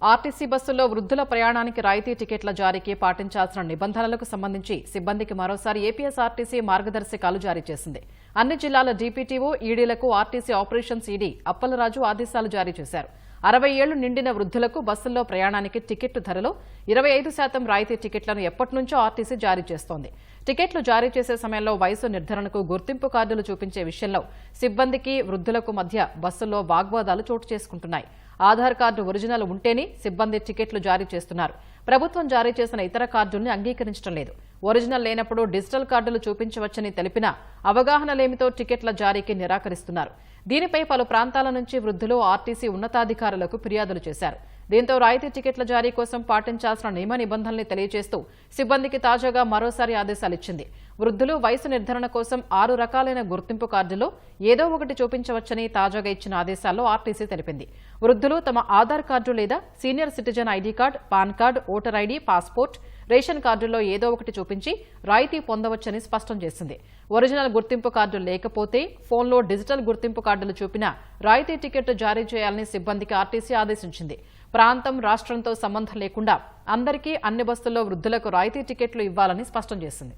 RTC బస్సుల్లో వృద్ధుల ప్రయాణానికి రాయితీ టికెట్ల జారీకి పాటించాల్సిన నిబంధనలకు సంబంధించి సిబ్బందికి మరోసారి ఏపీఎస్ఆర్టీసీ మార్గదర్శకాలు జారీ చేసింది. అన్ని జిల్లాల డీపీటీఓ ఈడీలకు ఆర్టీసీ ఆపరేషన్స్ ఈడీ అప్పలరాజు ఆదేశాలు జారీ చేశారు. అరవై ఏళ్ళు నిండిన వృద్ధులకు బస్సుల్లో ప్రయాణానికి టికెట్టు ధరలో ఇరవై ఐదు శాతం రాయితీ టికెట్లను ఎప్పటి నుంచో ఆర్టీసీ జారీ చేస్తోంది. టికెట్లు జారీ చేసే సమయంలో వయసు నిర్ధారణకు గుర్తింపు కార్డులు చూపించే విషయంలో సిబ్బందికి వృద్ధులకు మధ్య బస్సుల్లో వాగ్వాదాలు చోటు చేసుకుంటున్నాయి. ఆధార్ కార్డు ఒరిజినల్ ఉంటేనే సిబ్బంది టికెట్లు జారీ చేస్తున్నారు. ప్రభుత్వం జారీ చేసిన ఇతర కార్డుల్ని అంగీకరించడం లేదు. ఒరిజినల్ లేనప్పుడు డిజిటల్ కార్డులు చూపించవచ్చని తెలిపినా అవగాహన లేమితో టికెట్ల జారీకి నిరాకరిస్తున్నారు. దీనిపై పలు ప్రాంతాల నుంచి వృద్ధులు ఆర్టీసీ ఉన్నతాధికారులకు ఫిర్యాదులు చేశారు. దీంతో రాయితీ టికెట్ల జారీ కోసం పాటించాల్సిన నియమ నిబంధనల్ని తెలియజేస్తూ సిబ్బందికి తాజాగా మరోసారి ఆదేశాలిచ్చింది. వృద్ధులు వయసు నిర్ధారణ కోసం ఆరు రకాలైన గుర్తింపు కార్డులో ఏదో ఒకటి చూపించవచ్చని తాజాగా ఇచ్చిన ఆదేశాల్లో ఆర్టీసీ తెలిపింది. వృద్ధులు తమ ఆధార్ కార్డు లేదా senior citizen ID card PAN card voter ID passport ration కార్డుల్లో ఏదో ఒకటి చూపించి రాయితీ పొందవచ్చని స్పష్టం చేసింది. ఒరిజినల్ గుర్తింపు కార్డు లేకపోతే ఫోన్లో డిజిటల్ గుర్తింపు కార్డులు చూపినా రాయితీ టికెట్ జారీ చేయాలని సిబ్బందికి ఆర్టీసీ ఆదేశించింది. ప్రాంతం రాష్ట్రంతో సంబంధం లేకుండా అందరికీ అన్ని బస్సుల్లో వృద్ధులకు రాయితీ టికెట్లు ఇవ్వాలని స్పష్టం చేసింది.